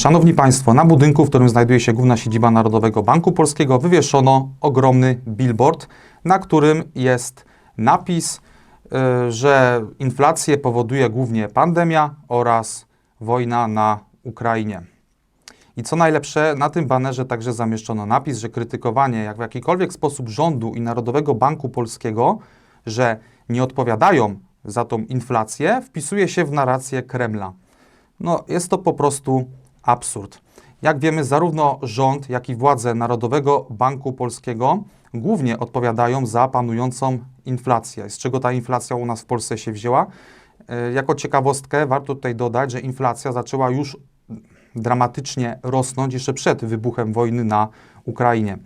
Szanowni Państwo, na budynku, w którym znajduje się główna siedziba Narodowego Banku Polskiego, wywieszono ogromny billboard, na którym jest napis, y, że inflację powoduje głównie pandemia oraz wojna na Ukrainie. I co najlepsze, na tym banerze także zamieszczono napis, że krytykowanie jak w jakikolwiek sposób rządu i Narodowego Banku Polskiego, że nie odpowiadają za tą inflację, wpisuje się w narrację Kremla. No, jest to po prostu absurd. Jak wiemy, zarówno rząd, jak i władze Narodowego Banku Polskiego głównie odpowiadają za panującą inflację. Z czego ta inflacja u nas w Polsce się wzięła? E, Jako ciekawostkę warto tutaj dodać, że inflacja zaczęła już dramatycznie rosnąć jeszcze przed wybuchem wojny na Ukrainie.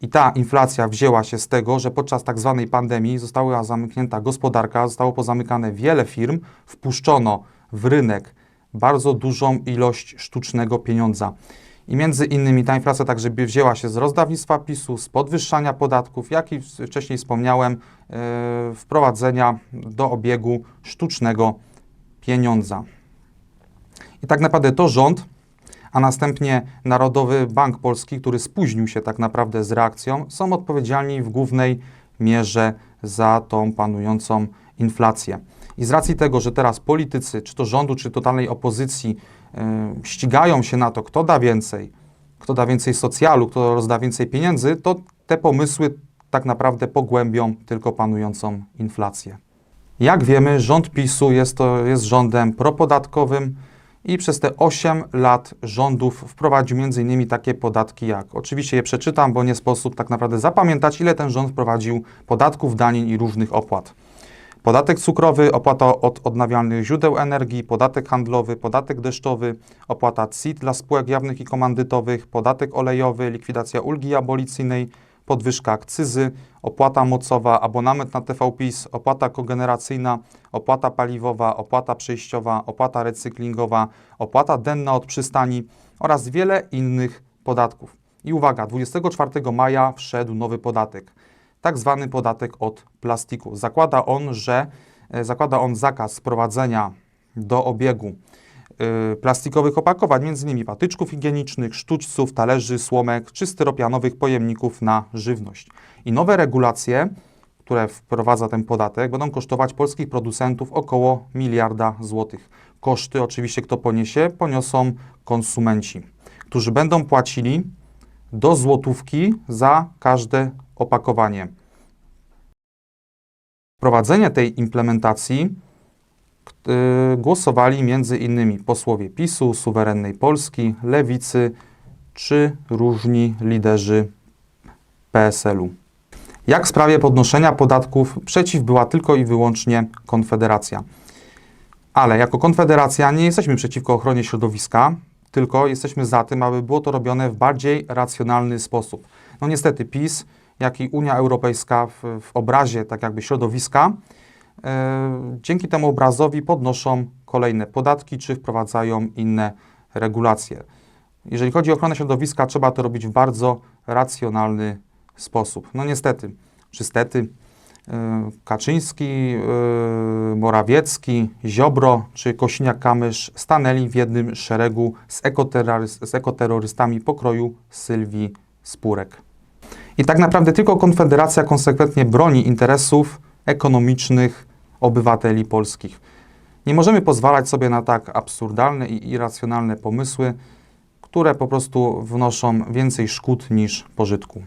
I ta inflacja wzięła się z tego, że podczas tak zwanej pandemii została zamknięta gospodarka, zostało pozamykane wiele firm, wpuszczono w rynek bardzo dużą ilość sztucznego pieniądza. I między innymi ta inflacja także wzięła się z rozdawnictwa PiSu, z podwyższania podatków, jak i wcześniej wspomniałem, yy, wprowadzenia do obiegu sztucznego pieniądza. I tak naprawdę to rząd, a następnie Narodowy Bank Polski, który spóźnił się tak naprawdę z reakcją, są odpowiedzialni w głównej mierze za tą panującą. I z racji tego, że teraz politycy, czy to rządu, czy totalnej opozycji, yy, ścigają się na to, kto da więcej, kto da więcej socjalu, kto rozda więcej pieniędzy, to te pomysły tak naprawdę pogłębią tylko panującą inflację. Jak wiemy, rząd PiSu jest, to, jest rządem propodatkowym i przez te 8 lat rządów wprowadził m.in. takie podatki jak, oczywiście je przeczytam, bo nie sposób tak naprawdę zapamiętać, ile ten rząd wprowadził podatków, danin i różnych opłat. Podatek cukrowy, opłata od odnawialnych źródeł energii, podatek handlowy, podatek deszczowy, opłata CIT dla spółek jawnych i komandytowych, podatek olejowy, likwidacja ulgi abolicyjnej, podwyżka akcyzy, opłata mocowa, abonament na TVPiS, opłata kogeneracyjna, opłata paliwowa, opłata przejściowa, opłata recyklingowa, opłata denna od przystani oraz wiele innych podatków. I uwaga, 24 maja wszedł nowy podatek, tak zwany podatek od plastiku. Zakłada on, że e, zakłada on zakaz wprowadzenia do obiegu y, plastikowych opakowań, m.in. patyczków higienicznych, sztućców, talerzy, słomek czy styropianowych pojemników na żywność. I nowe regulacje, które wprowadza ten podatek, będą kosztować polskich producentów około miliarda złotych. Koszty oczywiście kto poniesie? Poniosą konsumenci, którzy będą płacili do złotówki za każde opakowanie. Wprowadzenie tej implementacji y, głosowali innymi posłowie PiSu, Suwerennej Polski, Lewicy czy różni liderzy PSL-u. Jak w sprawie podnoszenia podatków przeciw była tylko i wyłącznie Konfederacja. Ale jako Konfederacja nie jesteśmy przeciwko ochronie środowiska, tylko jesteśmy za tym, aby było to robione w bardziej racjonalny sposób. No niestety PiS, jak i Unia Europejska w, w obrazie tak jakby środowiska, e, dzięki temu obrazowi podnoszą kolejne podatki czy wprowadzają inne regulacje. Jeżeli chodzi o ochronę środowiska, trzeba to robić w bardzo racjonalny sposób. No niestety, czy stety, Kaczyński, e, Morawiecki, Ziobro czy Kosiniak-Kamysz stanęli w jednym szeregu z, z ekoterrorystami pokroju Sylwii Spurek. I tak naprawdę tylko Konfederacja konsekwentnie broni interesów ekonomicznych obywateli polskich. Nie możemy pozwalać sobie na tak absurdalne i irracjonalne pomysły, które po prostu wnoszą więcej szkód niż pożytku.